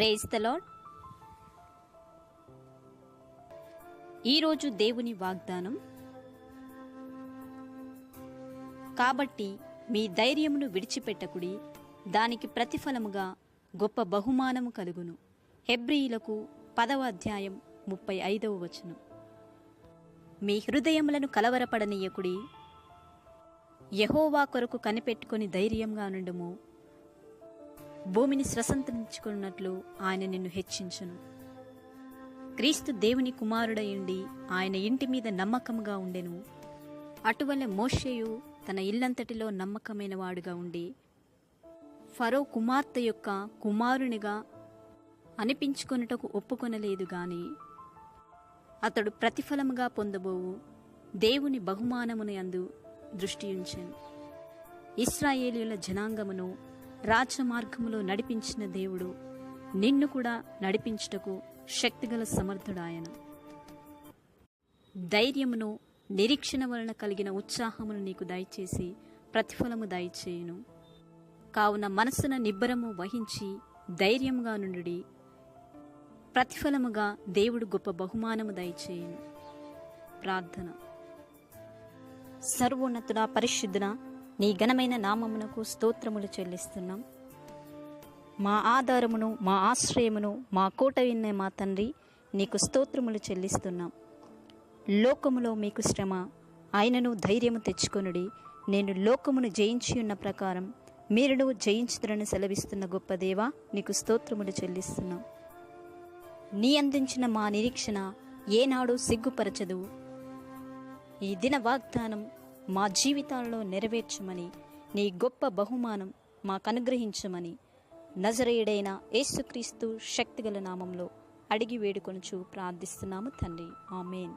Praise the lord ఈరోజు దేవుని వాగ్దానం కాబట్టి మీ ధైర్యమును విడిచిపెట్టకుడి దానికి ప్రతిఫలముగా గొప్ప బహుమానము కలుగును. హెబ్రియులకు పదవ అధ్యాయం ముప్పై ఐదవ వచనం. మీ హృదయములను కలవరపడనీయకుడి యహోవా కొరకు కనిపెట్టుకొని ధైర్యంగా నుండుము. భూమిని స్వతంత్రించుకున్నట్లు ఆయన నిన్ను హెచ్చించును. క్రీస్తు దేవుని కుమారుడయుండి ఆయన ఇంటి మీద నమ్మకముగా ఉండెను. అటువలే మోషయు తన ఇల్లంతటిలో నమ్మకమైన వాడుగా ఉండి ఫరో కుమార్తె యొక్క కుమారునిగా అనిపించుకొనుటకు ఒప్పుకొనలేదు గాని అతడు ప్రతిఫలముగా పొందబోవు దేవుని బహుమానమును అందు దృష్టి ఉంచాను ఇస్రాయేలీల జనాంగమును రాజమార్గములో నడిపించిన దేవుడు నిన్ను కూడా నడిపించుటకు శక్తిగల సమర్థుడాయన. ధైర్యమును నిరీక్షణ వలన కలిగిన ఉత్సాహమును నీకు దయచేసి ప్రతిఫలము దయచేయును. కావున మనసున నిబ్బరము వహించి ధైర్యముగా నుండి ప్రతిఫలముగా దేవుడు గొప్ప బహుమానము దయచేయును. ప్రార్థన. సర్వోన్నతుడా పరిశుద్ధున నీ ఘనమైన నామమునకు స్తోత్రములు చెల్లిస్తున్నాం. మా ఆధారమును మా ఆశ్రయమును మా కోట విన్న మా తండ్రి నీకు స్తోత్రములు చెల్లిస్తున్నాం. లోకములో మీకు శ్రమ ఆయనను ధైర్యము తెచ్చుకొనుడి. నేను లోకమును జయించి ఉన్న ప్రకారం మీరును జయించుదురని సెలవిస్తున్న గొప్ప దేవా నీకు స్తోత్రములు చెల్లిస్తున్నాం. నీ అందించిన మా నిరీక్షణ ఏనాడు సిగ్గుపరచదు. ఈ దిన వాగ్దానం మా జీవితాల్లో నెరవేర్చమని నీ గొప్ప బహుమానం మాకు అనుగ్రహించమని నజరేయుడైన యేసుక్రీస్తు శక్తిగల నామంలో అడిగి వేడుకొనుచు ప్రార్థిస్తున్నాము తండ్రి. ఆమెన్.